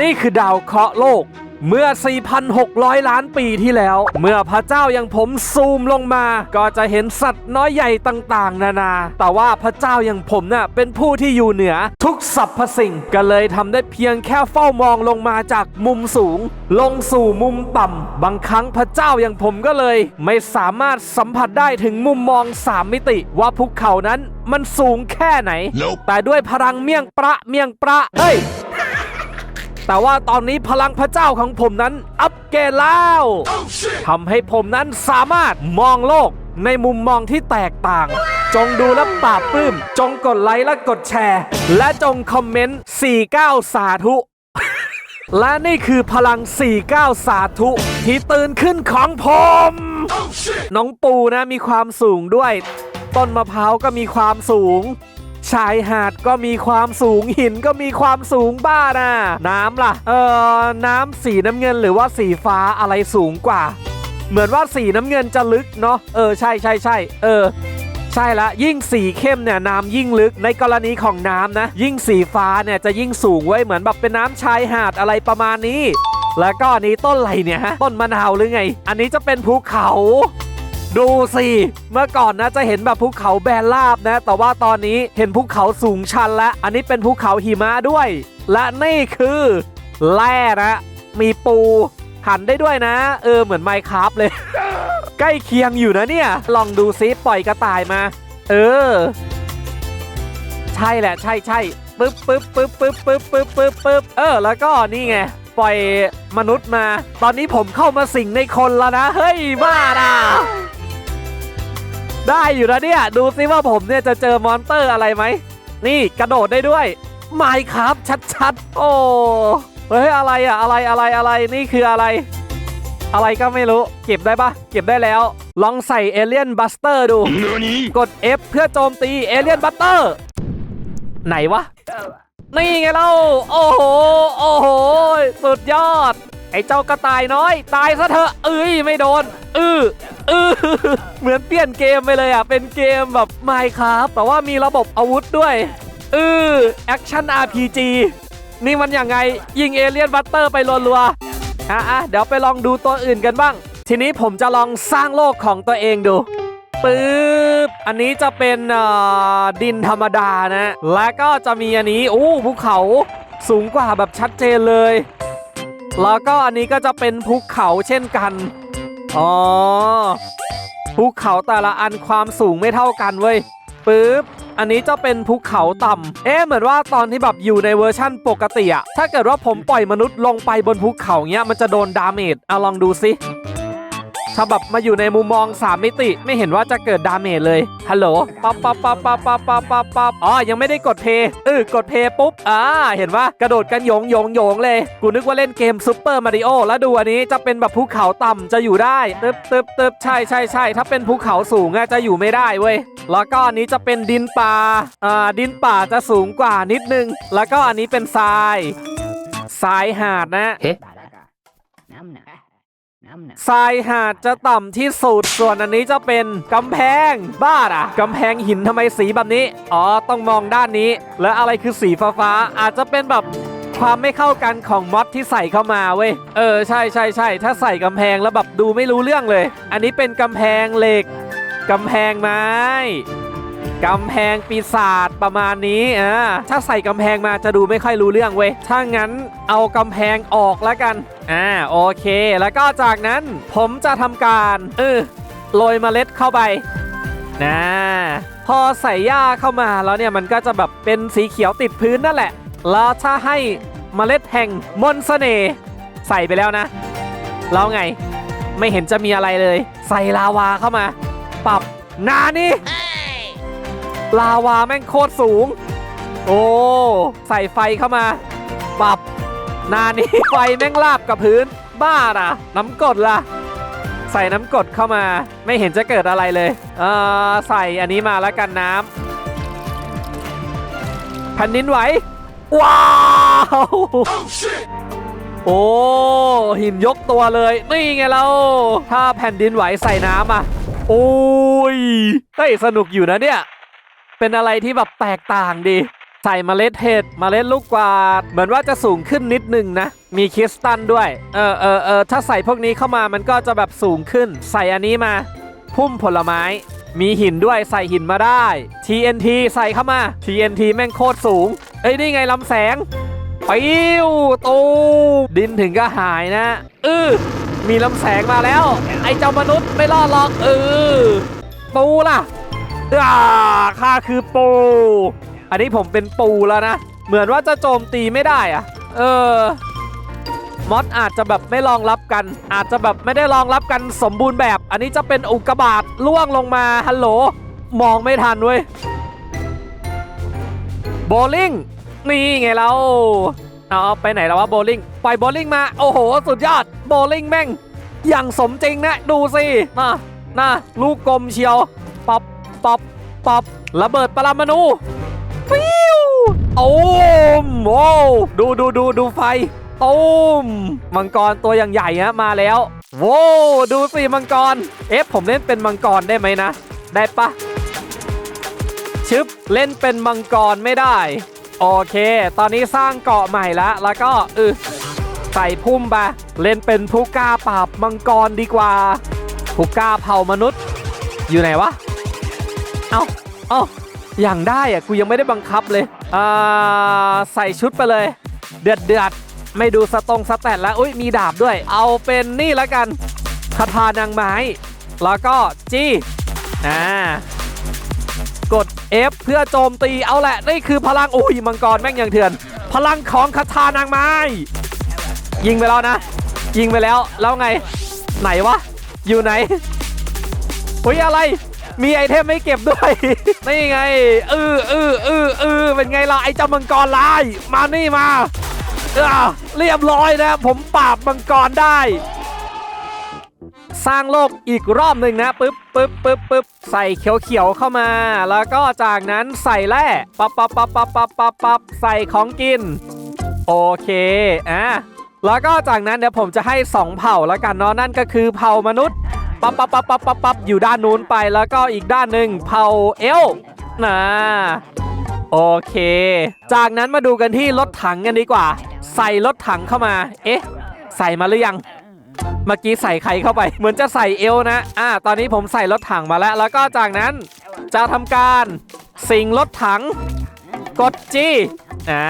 นี่คือดาวเคราะห์โลก เมื่อ 4,600 ล้านปีที่แล้ว เมื่อพระเจ้าอย่างผมซูมลงมา ก็จะเห็นสัตว์น้อยใหญ่ต่างๆ นานา แต่ว่าพระเจ้าอย่างผมน่ะเป็นผู้ที่อยู่เหนือ ทุกสรรพสิ่ง ก็เลยทำได้เพียงแค่เฝ้ามองลงมาจากมุมสูง ลงสู่มุมต่ำ บางครั้งพระเจ้าอย่างผมก็เลย ไม่สามารถสัมผัสได้ถึงมุมมองสามมิติ ว่าภูเขานั้นมันสูงแค่ไหน Nope แต่ด้วยพลังเมี่ยงประเมี่ยงประเฮ้ย แต่ว่าตอนนี้พลังพระเจ้าของผมนั้นอัปเกรดแล้ว Oh ทำให้ผมนั้นสามารถมองโลกในมุมมองที่แตกต่าง จงดูและปราบปลื้ม จงกดไลค์และกดแชร์ และจงคอมเมนต์ 49 สาธุ และนี่คือพลัง 49 สาธุ ที่ตื่นขึ้นของผม Oh น้องปูนะมีความสูงด้วย ต้นมะพร้าวก็มีความสูง ชายหาดก็มีความสูงหินก็มีความสูงบ้านะน้ำล่ะ เออน้ำสีน้ำเงินหรือว่าสีฟ้าอะไรสูงกว่า เหมือนว่าสีน้ำเงินจะลึกเนาะเออใช่ใช่ใช่เออใช่ละยิ่งสีเข้มเนี่ยน้ำยิ่งลึกในกรณีของน้ำนะ ยิ่งสีฟ้าเนี่ยจะยิ่งสูงไว้เหมือนแบบเป็นน้ำชายหาดอะไรประมาณนี้ แล้วก็นนี้ต้นอะไรเนี่ยฮะต้นมะนาวหรือไง อันนี้จะเป็นภูเขา ดูสิ เมื่อก่อนนะจะเห็นแบบภูเขาแบนราบนะ แต่ว่าตอนนี้เห็นภูเขาสูงชันแล้วอันนี้เป็นภูเขาหิมะด้วย และนี่คือ แร่นะ มีปูหันได้ด้วยนะ เออเหมือนไมค์คราฟเลย ใกล้เคียงอยู่นะเนี่ย ลองดูซิปล่อยกระต่ายมา เออ ใช่แหละใช่ใช่ปึ๊บปึ๊บปึ๊บปึ๊บปึ๊บปึ๊บปึ๊บปึ๊บเออ แล้วก็นี่ไงปล่อยมนุษย์มา ตอนนี้ผมเข้ามาสิงในคนแล้วนะ เฮ้ย บ้านะ ได้อยู่นะเนี่ย ดูซิว่าผมเนี่ยจะเจอมอนเตอร์อะไรไหม นี่กระโดดได้ด้วยไม่ครับชัดๆ โอ้เฮ้ยอะไรอะอะไรอะไรอะไรนี่คืออะไร อะไรก็ไม่รู้ เก็บได้ปะเก็บได้แล้ว ลองใส่เอเลียนบัสเตอร์ดู NANI? กด F เพื่อโจมตีเอเลียนบัตเตอร์ไหนวะ นี่ไงเล่าโอ้โห โอ้โห สุดยอด ไอ้เจ้ากระต่ายน้อย ตายซะเถอะเอ้ยไม่โดนอืออือเหมือนเปลี่ยนเกมไปเลยอะ เป็นเกมแบบไม่ครับแต่ว่ามีระบบอาวุธด้วยอือแอคชั่น RPG นี่มันยังไงยิงเอเลียนบัตเตอร์ไปรัวๆอะเดี๋ยวไปลองดูตัวอื่นกันบ้าง ทีนี้ผมจะลองสร้างโลกของตัวเองดูปึ๊บ อันนี้จะเป็นดินธรรมดานะ และก็จะมีอันนี้ โอ้ภูเขาสูงกว่าแบบชัดเจนเลย แล้วก็อันนี้ก็จะเป็นภูเขาเช่นกัน อ๋อ ภูเขาแต่ละอันความสูงไม่เท่ากันเว้ยปึ๊บ อันนี้จะเป็นภูเขาต่ำเอ๊ะ เหมือนว่าตอนที่แบบอยู่ในเวอร์ชั่นปกติอะถ้าเกิดว่าผมปล่อยมนุษย์ลงไปบนภูเขาเงี้ยมันจะโดนดาเมจเอาลองดูสิ ถ้าแบบมาอยู่ในมุมมอง 3 มิติไม่เห็นว่าจะเกิดดาเมจเลย ฮัลโหลปั๊บปั๊บปั๊บปั๊บปั๊บปั๊บปั๊บปั๊บอ๋อ ยังไม่ได้กดเพย์เออกดเพย์ปุ๊บ อ่า เห็นว่ากระโดดกันโยงโยงโยงเลย กูนึกว่าเล่นเกมซูเปอร์มาริโอแล้วดูอันนี้จะเป็นแบบภูเขาต่ำจะอยู่ได้ตึ๊บตึ๊บตึ๊บใช่ใช่ใช่ถ้าเป็นภูเขาสูงอะจะอยู่ไม่ได้เว้ย แล้วก็อันนี้จะเป็นดินป่า อ่า ดินป่าจะสูงกว่านิดนึง แล้วก็อันนี้เป็นทราย ทรายหาดนะ Namna. Namna. ทรายหาดจะต่ำที่สุด ส่วนอันนี้จะเป็นกำแพงบ้าอะกำแพงหินทำไมสีแบบนี้ อ๋อ ต้องมองด้านนี้ และอะไรคือสีฟ้าฟ้าอาจจะเป็นแบบความไม่เข้ากันของมอดที่ใส่เข้ามาเว้ย เออ ใช่ใช่ใช่ถ้าใส่กำแพงแล้วแบบดูไม่รู้เรื่องเลย อันนี้เป็นกำแพงเหล็กกำแพงไม้ กำแพงปีศาจประมาณนี้อ่าถ้าใส่กำแพงมาจะดูไม่ค่อยรู้เรื่องเว้ย ถ้างั้นเอากำแพงออกแล้วกัน อ่าโอเค แล้วก็จากนั้นผมจะทำการเออโรยเมล็ดเข้าไปนะพอใส่หญ้าเข้ามาแล้วเนี่ยมันก็จะแบบเป็นสีเขียวติดพื้นนั่นแหละ แล้วถ้าให้เมล็ดแห่งมนต์เสน่ห์ใส่ไปแล้วนะ แล้วไงไม่เห็นจะมีอะไรเลย ใส่ลาวาเข้ามา ปรับนานี่ ลาวาแม่งโคตรสูง โอ้ ใส่ไฟเข้ามา ปรับ นานี้ไฟแม่งลาบกับพื้น บ้าอะ น้ำกรดล่ะ ใส่น้ำกรดเข้ามา ไม่เห็นจะเกิดอะไรเลยเออใส่อันนี้มาแล้วกันน้ำแผ่นดินไหว ว้าว Oh โอ้หินยกตัวเลย นี่ไงเรา ถ้าแผ่นดินไหวใส่น้ำอะ โอ้ยเฮ้ยสนุกอยู่นะเนี่ย เป็นอะไรที่แบบแตกต่างดี ใส่เมล็ดเห็ดเมล็ดลูกกวาด เหมือนว่าจะสูงขึ้นนิดนึงนะ มีคริสตัลด้วย เออเออเออถ้าใส่พวกนี้เข้ามามันก็จะแบบสูงขึ้น ใส่อันนี้มา พุ่มผลไม้ มีหินด้วยใส่หินมาได้ TNT ใส่เข้ามา TNT แม่งโคตรสูง เอ้ยนี่ไงลำแสงปิ้วตูดินถึงก็หายนะเออมีลำแสงมาแล้ว ไอ้เจ้ามนุษย์ไม่รอดหรอกเออปูล่ะ อ่าข้าคือปู อันนี้ผมเป็นปูแล้วนะ เหมือนว่าจะโจมตีไม่ได้อะเออมอสอาจจะแบบไม่รองรับกัน อาจจะแบบไม่ได้รองรับกันสมบูรณ์แบบ อันนี้จะเป็นอุกกาบาตล่วงลงมาฮัลโหล มองไม่ทันเว้ยโบลิ่งนี่ไงเราเอาไปไหนแล้ววะโบลิ่งไปโบลิ่งมา โอ้โห สุดยอดโบลิ่งแม่ง อย่างสมจริงนะ ดูสิน่ะน่ะลูกกลมเชียว ป๊อปป๊อประเบิดปรมาณูปิ้วโอ้มโว้วดูดูดูดูไฟตูมมังกรตัวอย่างใหญ่ฮะมาแล้วโว้วดูสิมังกร เอฟผมเล่นเป็นมังกรได้ไหมนะ ได้ปะชึบเล่นเป็นมังกรไม่ได้ โอเค ตอนนี้สร้างเกาะใหม่ล้วแล้วก็เออใส่พุ่มไปเล่นเป็นผู้กล้าปราบมังกรดีกว่าผู้กล้าเผ่ามนุษย์ อยู่ไหนวะ เอ้าเอ้าอย่างได้อะกูยังไม่ได้บังคับเลยอ่าใส่ชุดไปเลย เดือดเดือดไม่ดูสตรงสแตทแล้วอุ้ยมีดาบด้วย เอาเป็นนี่แล้วกันคาถานางไม้ แล้วก็จี้อ่ากด F เพื่อโจมตีเอาแหละนี่คือพลังอุ้ยมังกรแม่งยังเถื่อน พลังของคาถานางไม้ ยิงไปแล้วนะ ยิงไปแล้วแล้วไง ไหนวะ อยู่ไหนอุ้ยอะไร มีไอเทมไม่เก็บด้วย นี่ไงเออเออเออเออเป็นไงล่ะไอเจ้ามังกรลาย มานี่มาเรียบร้อยนะ ผมปราบมังกรได้ สร้างโลกอีกรอบหนึ่งนะปึ๊บปึ๊บปึ๊บปึ๊บใส่เขียวๆเข้ามา แล้วก็จากนั้นใส่แร่ปั๊บปั๊บปั๊บปั๊บปั๊บปั๊บปับใส่ของกิน โอเคอะแล้วก็จากนั้นเดี๋ยวผมจะให้ 2 เผ่าแล้วกันเนาะนั่นก็คือเผ่ามนุษย์ ปั๊บปั๊บปั๊บปั๊บปั๊บปั๊บอยู่ด้านนู้นไปแล้วก็อีกด้านหนึ่งเผาเอล์นะโอเค จากนั้นมาดูกันที่รถถังกันดีกว่า ใส่รถถังเข้ามา เอ๊ะ ใส่มาหรือยัง เมื่อกี้ใส่ใครเข้าไป เหมือนจะใส่เอวนะ อ่า ตอนนี้ผมใส่รถถังมาแล้ว แล้วก็จากนั้นจะทำการสิงรถถัง กดจีอ่า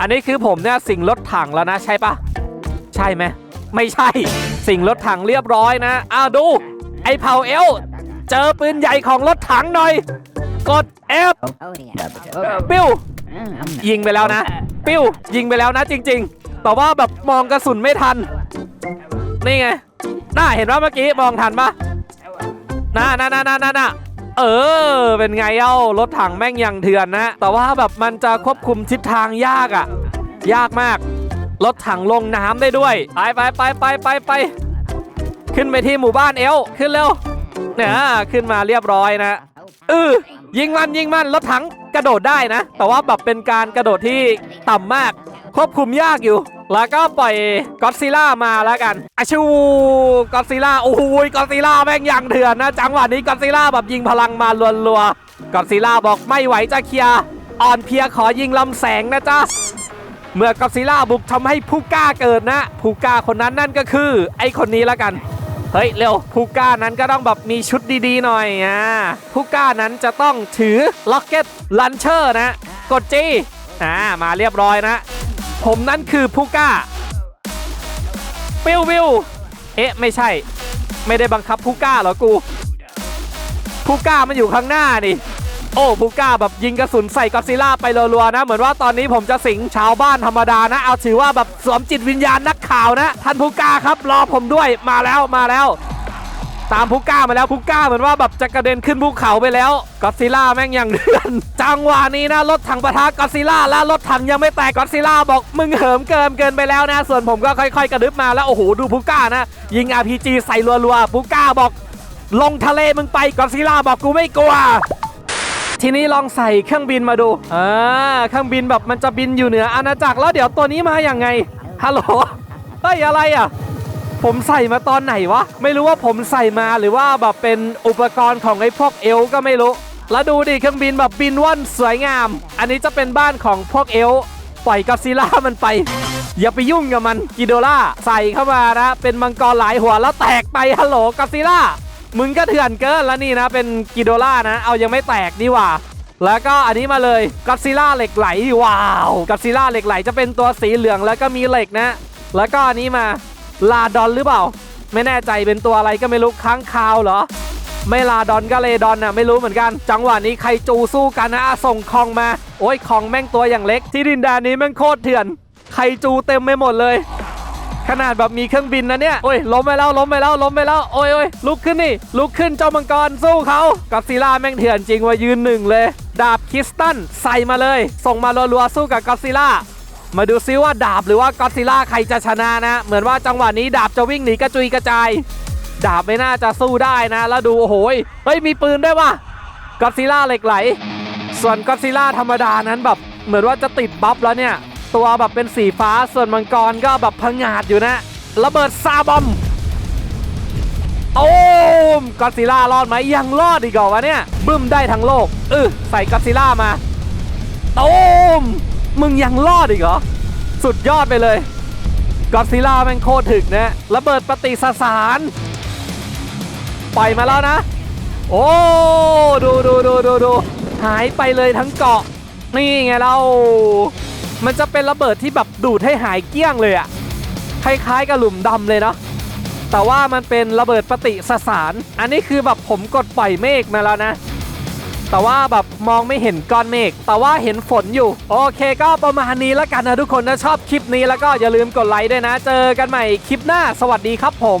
อันนี้คือผมเนี่ยสิงรถถังแล้วนะใช่ปะใช่ไหมไม่ใช่ สิงรถถังเรียบร้อยนะอ้าวดู ไอ้เผาเอลเจอปืนใหญ่ของรถถังหน่อย กด F Oh dear. ปิ้ว Mm, ยิงไปแล้วนะ ปิ้ว ยิงไปแล้วนะจริง ๆ แต่ว่าแบบมองกระสุนไม่ทัน นี่ไง น่าเห็นว่าเมื่อกี้มองทันปะน่าน่าน่าน่าน่าน่าเออ เป็นไงเอ้ารถถังแม่งยังเถื่อนนะ แต่ว่าแบบมันจะควบคุมทิศทางยากอะ่ะยากมาก รถถังลงน้ำได้ด้วย ไปไปไปไปไปไปขึ้นไปที่หมู่บ้านเอลขึ้นเร็วเนี่ยขึ้นมาเรียบร้อยนะเออยิงมันยิงมันรถถังกระโดดได้นะ แต่ว่าแบบเป็นการกระโดดที่ต่ำมาก ควบคุมยากอยู่ แล้วก็ปล่อยก็อดซิล่ามาแล้วกันอาชูก็อดซิล่าโอ้โหก็อดซิล่าแม่งยังเถื่อนนะจังหวะนี้ก็อดซิล่าแบบยิงพลังมารัวๆก็อดซิล่าบอกไม่ไหวจะเคลียร์อ่อนเพียขอยิงลำแสงนะจ๊ะ เมื่อก็อซิล่าบุกทำให้ผู้กล้าเกิดนะ ผู้กล้าคนนั้นนั่นก็คือ ไอคนนี้ล้วกัน เฮ้ยเร็วผู้กล้านั้นก็ต้องแบบมีชุดดีๆหน่อยอะผู้กล้านั้นจะต้องถือล็อกเก็ตลันเชอร์นะ กดจีอ่ามาเรียบร้อยนะ ผมนั้นคือผู้กล้าปิ้ววิวเอ๊ะไม่ใช่ ไม่ได้บังคับผู้กล้าเหรอกูผู้กล้ามันอยู่ข้างหน้าดิ โอ้ผู้กล้าแบบยิงกระสุนใส่ก็ซิล่าไปรัวๆนะ เหมือนว่าตอนนี้ผมจะสิงชาวบ้านธรรมดานะ เอาถือว่าแบบสวมจิตวิญญาณนักข่าวนะ ท่านผู้กล้าครับรอผมด้วยมาแล้วมาแล้ว ตามผู้กล้ามาแล้วผู้กล้าเหมือนว่าแบบจะกระเด็นขึ้นภูเขาไปแล้วก็ซิล่าแม่งอย่างเดือนจังหวะนี้นะรถถังปะทะก็ซิล่าและรถถังยังไม่แตกก็ซิล่าบอกมึงเหิมเกินเกินไปแล้วนะ ส่วนผมก็ค่อยๆ กระดึบมาแล้วโอ้โหดูผู้กล้านะ ยิง RPG ใส่รัวๆผู้กล้าบอก ลงทะเลมึงไปก็ซิล่าบอกกูไม่กลัว ทีนี้ลองใส่เครื่องบินมาดูอ่าเครื่องบินแบบมันจะบินอยู่เหนืออาณาจักรแล้วเดี๋ยวตัวนี้มาอย่างไงฮัลโหลเฮ้ยอะไรอะผมใส่มาตอนไหนวะ ไม่รู้ว่าผมใส่มาหรือว่าแบบเป็นอุปกรณ์ของไอ้พวกเอลก็ไม่รู้ แล้วดูดิเครื่องบินแบบบินว่อนสวยงาม อันนี้จะเป็นบ้านของพวกเอลปล่อยกอดซิลล่ามันไป อย่าไปยุ่งกับมันกิโดล่าใส่เข้ามานะ เป็นมังกรหลายหัวแล้วแตกไปฮัลโหลกอดซิลล่า มึงก็เถื่อนเกินแล้วนี่นะ เป็นกิโดล่านะ เอายังไม่แตกดีหว่า แล้วก็อันนี้มาเลยกอดซิล่าเหล็กไหลว้าวกอดซิล่าเหล็กไหลจะเป็นตัวสีเหลืองแล้วก็มีเหล็กนะ แล้วก็อันนี้มาลาดอนหรือเปล่า ไม่แน่ใจเป็นตัวอะไรก็ไม่รู้ค้างคาวเหรอ ไม่ลาดอนก็เลดอนน่ะไม่รู้เหมือนกัน จังหวะนี้ใครจูสู้กันนะอะส่งคองมา โอ้ยคองแม่งตัวอย่างเล็ก ที่ดินแดนนี้แม่งโคตรเถื่อน ใครจูเต็มไปหมดเลย ขนาดแบบมีเครื่องบินนะเนี่ย โอ้ยล้มไปแล้วล้มไปแล้วล้มไปแล้ว โอ้ยโอ้ยลุกขึ้นนี่ ลุกขึ้นเจ้ามังกรสู้เขากับซีล่าแม่งเถื่อนจริงว่ายืนหนึ่งเลย ดาบคิสตันใส่มาเลย ส่งมารัวๆสู้กับกัซีล่ามาดูซิว่าดาบหรือว่ากอซิลล่าใครจะชนะนะ เหมือนว่าจังหวะนี้ดาบจะวิ่งหนีกระจุยกระจาย ดาบไม่น่าจะสู้ได้นะ แล้วดูโอ้โหยเฮ้ยมีปืนด้วยว่ะกอซิลล่าเหล็กไหล ส่วนกอซิลล่าธรรมดานั้นแบบเหมือนว่าจะติดบัฟแล้วเนี่ย ตัวแบบเป็นสีฟ้าส่วนมังกรก็แบบพังาดอยู่นะระเบิดซาบอมโอ้มกอซิล่ารอดไหมยังรอดอีกเหรอวะเนี่ยบึ้มได้ทั้งโลกเออใส่กอซิล่ามาตูมมึงยังรอดอีกเหรอสุดยอดไปเลยกอซิลล่าแม่งโคตรถึกนะระเบิดปฏิสสารปล่อยมาแล้วนะ โอ้ดูดูดูดูดูหายไปเลยทั้งเกาะนี่ไงเรา มันจะเป็นระเบิดที่แบบดูดให้หายเกลี้ยงเลยอะคล้ายๆกับหลุมดำเลยเนาะแต่ว่ามันเป็นระเบิดปฏิสสาร อันนี้คือแบบผมกดปล่อยเมฆมาแล้วนะ แต่ว่าแบบมองไม่เห็นก้อนเมฆ แต่ว่าเห็นฝนอยู่ โอเคก็ประมาณนี้แล้วกันนะทุกคน ถ้าชอบคลิปนี้แล้วก็อย่าลืมกดไลค์ด้วยนะ เจอกันใหม่คลิปหน้า สวัสดีครับผม